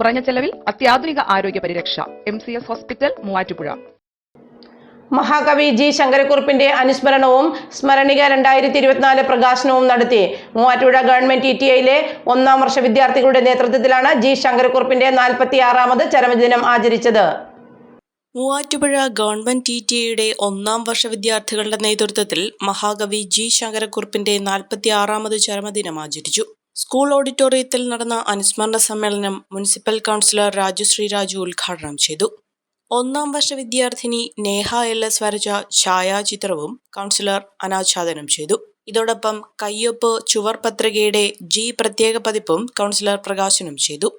കുറഞ്ഞ ചെലവിൽ അത്യാധുനിക ആരോഗ്യ പരിരക്ഷ. M C S hospital Muvattupuzha. മഹാകവി ജി ശങ്കരക്കുറുപ്പിന്റെ അനുസ്മരണവും സ്മരണിക രണ്ടായിരത്തി ഇരുപത്തിനാല് പ്രകാശനവും നടത്തി. മൂവാറ്റുപുഴ ഗവൺമെന്റ് ടി ടി ഐയിലെ ഒന്നാം വർഷ വിദ്യാർത്ഥികളുടെ നേതൃത്വത്തിലാണ് ജി ശങ്കരക്കുറുപ്പിന്റെ നാൽപ്പത്തി ആറാമത് ചരമദിനം ആചരിച്ചത്. മൂവാറ്റുപുഴ ഗവൺമെന്റ് ടി ടി ഐയുടെ ഒന്നാം വർഷ വിദ്യാർത്ഥികളുടെ നേതൃത്വത്തിൽ മഹാകവി ജി ശങ്കരക്കുറുപ്പിന്റെ നാൽപ്പത്തി ആറാമത് ചരമദിനം ആചരിച്ചു. സ്കൂൾ ഓഡിറ്റോറിയത്തിൽ നടന്ന അനുസ്മരണ സമ്മേളനം മുനിസിപ്പൽ കൗൺസിലർ രാജു ഉദ്ഘാടനം ചെയ്തു. ഒന്നാം വർഷ വിദ്യാർത്ഥിനി നേഹ എൽ എസ് വരച്ച ഛായാചിത്രവും കൗൺസിലർ അനാച്ഛാദനം ചെയ്തു. ഇതോടൊപ്പം കയ്യൊപ്പ് ചുവർ പത്രികയുടെ ജി പ്രത്യേക പതിപ്പും കൗൺസിലർ പ്രകാശനം ചെയ്തു.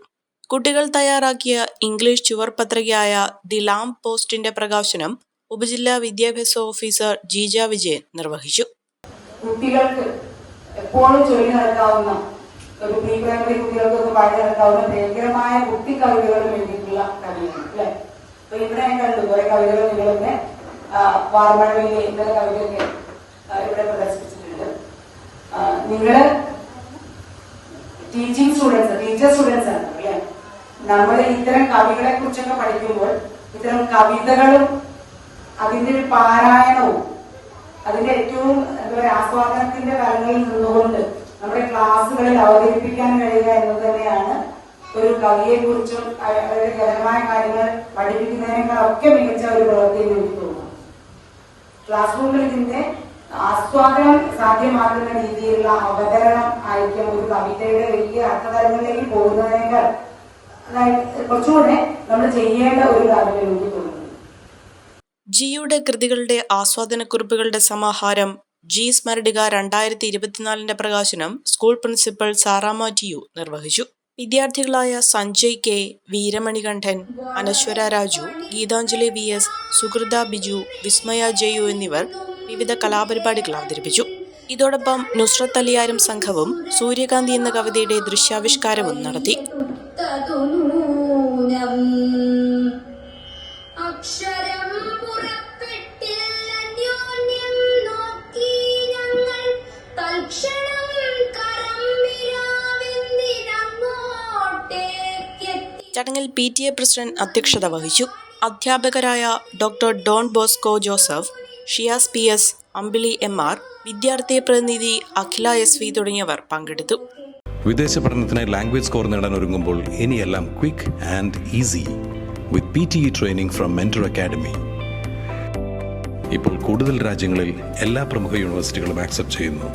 കുട്ടികൾ തയ്യാറാക്കിയ ഇംഗ്ലീഷ് ചുവർ പത്രികയായ ദി ലാം പോസ്റ്റിന്റെ പ്രകാശനം ഉപജില്ലാ വിദ്യാഭ്യാസ ഓഫീസർ ജീജ വിജയൻ നിർവഹിച്ചു. കുട്ടികൾക്ക് എപ്പോഴും ചൊല്ലി നടക്കാവുന്ന ഒരു പ്രീ പ്രൈമറി കുട്ടികൾക്കൊക്കെ പാടി നടക്കാവുന്ന ഭയങ്കരമായ കുട്ടി കവിതകളും എഴുതിയിട്ടുള്ള കവിയാണ് അല്ലെ? അപ്പൊ ഇവിടെ ഞാൻ കണ്ടു കുറെ കവിതകൾ നിങ്ങളൊക്കെ വാർമഴയിലെ ഇന്നലെ കവിതയൊക്കെ ഇവിടെ പ്രദർശിപ്പിച്ചിട്ടുണ്ട്. നിങ്ങൾ ടീച്ചിങ് സ്റ്റുഡൻസ് ടീച്ചർ സ്റ്റുഡൻസ് ആണ് അല്ലെ? നമ്മൾ ഇത്തരം കവികളെ കുറിച്ചൊക്കെ പഠിക്കുമ്പോൾ ഇത്തരം കവിതകളും അതിന്റെ ഒരു പാരായണവും അതിന്റെ ഏറ്റവും എന്താ പറയുക ആസ്വാദനത്തിന്റെ തലങ്ങളിൽ നിന്നുകൊണ്ട് നമ്മുടെ ക്ലാസ്സുകളിൽ അവതരിപ്പിക്കാൻ കഴിയുക എന്നത് തന്നെയാണ് ഒരു കവിയെ കുറിച്ചും അവരുടെ കാര്യങ്ങൾ കാര്യങ്ങൾ പഠിപ്പിക്കുന്നതിനേക്കാളൊക്കെ മികച്ച ഒരു പ്രവൃത്തി എന്ന് എനിക്ക് തോന്നുന്നു. ക്ലാസ് റൂമിൽ ഇതിന്റെ ആസ്വാദനം സാധ്യമാക്കുന്ന രീതിയിലുള്ള അവതരണം ആയിരിക്കും ഒരു കവിതയുടെ വലിയ അർത്ഥതലങ്ങളിലേക്ക് പോകുന്നതിനേക്കാൾ. കുറച്ചുകൂടെ നമ്മൾ ചെയ്യേണ്ട ഒരു കാര്യം എനിക്ക് തോന്നുന്നു. ജിയുടെ കൃതികളുടെ ആസ്വാദനക്കുറിപ്പുകളുടെ സമാഹാരം ജി സ്മരണിക രണ്ടായിരത്തി ഇരുപത്തിനാലിന്റെ പ്രകാശനം സ്കൂൾ പ്രിൻസിപ്പൽ സാറാമ ടിയു നിർവഹിച്ചു. വിദ്യാർത്ഥികളായ Sanjay K Veeramanikandan Anaswara Raju Geethanjali V S Suhrutha Biju Vismaya ജയു എന്നിവർ വിവിധ കലാപരിപാടികൾ അവതരിപ്പിച്ചു. ഇതോടൊപ്പം നുസ്രത്ത് അലിയാരും സംഘവും സൂര്യകാന്തി എന്ന കവിതയുടെ ദൃശ്യാവിഷ്കാരവും നടത്തി. ചടങ്ങിൽ പി ടി എ പ്രസിഡന്റ് അധ്യക്ഷത വഹിച്ചു. അധ്യാപകരായ doctor Don Bosco Joseph Shiyas P S Ambili M R വിദ്യാർത്ഥി പ്രതിനിധി അഖില എസ് വി തുടങ്ങിയവർ പങ്കെടുത്തു. വിദേശ പഠനത്തിനായി ലാംഗ്വേജ് സ്കോർ നേടാൻ ഒരുങ്ങുമ്പോൾ ഇനിയെല്ലാം quick and easy with P T E training from mentor academy ഇപ്പോൾ കൂടുതൽ രാജ്യങ്ങളിൽ എല്ലാ പ്രമുഖ യൂണിവേഴ്സിറ്റികളും ആക്സെപ്റ്റ് ചെയ്യുന്നു.